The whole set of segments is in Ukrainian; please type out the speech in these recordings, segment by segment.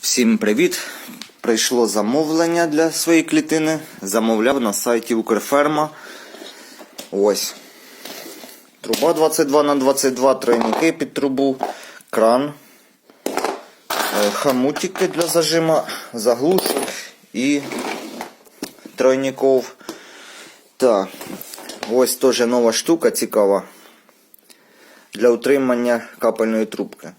Всім привіт! Прийшло замовлення для своєї клітини. Замовляв на сайті Укрферма. Ось. Труба 22 на 22 тройники під трубу, кран, е, хамутики для зажима, заглушок і тройников. Так, ось теж нова штука цікава для утримання капельної трубки.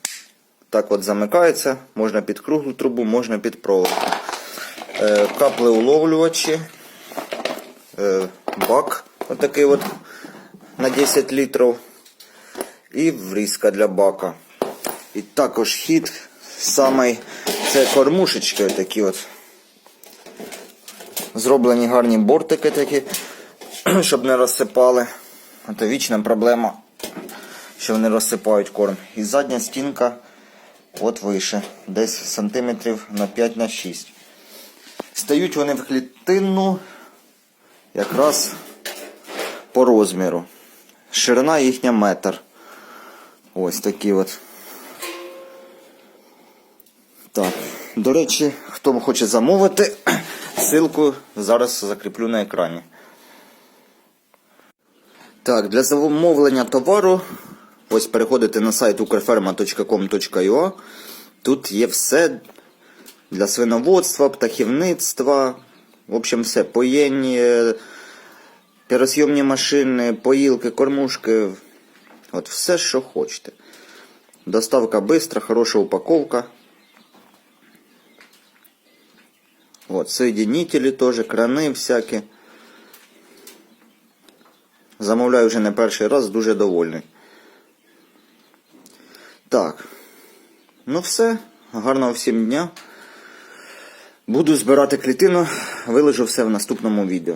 Так от замикається, можна під круглу трубу, можна під провод. Е, каплеуловлювачі, е, бак отакий от на 10 літрів. І врізка для бака. І також хід самий, це кормушечки такі от. Зроблені гарні бортики такі, щоб не розсипали. А то вічна проблема, що вони розсипають корм. І задня стінка вище, десь сантиметрів на 5 на 6. Стають вони в клітину якраз по розміру. Ширина їхня метр. Ось такі от. Так. До речі, хто хоче замовити, ссылку зараз закріплю на екрані. Так, для замовлення товару ось переходите на сайт ukrferma.com.ua. Тут є все для свиноводства, птахівництва. В общем, все. Поєння, піросйомні машини, поїлки, кормушки. От все, що хочете. Доставка бистра, хороша упаковка. Вот, соединители тоже, крани всякі. Замовляю вже не перший раз, дуже довольний. Так. Ну все. Гарного всім дня. Буду збирати клітину, виложу все в наступному відео.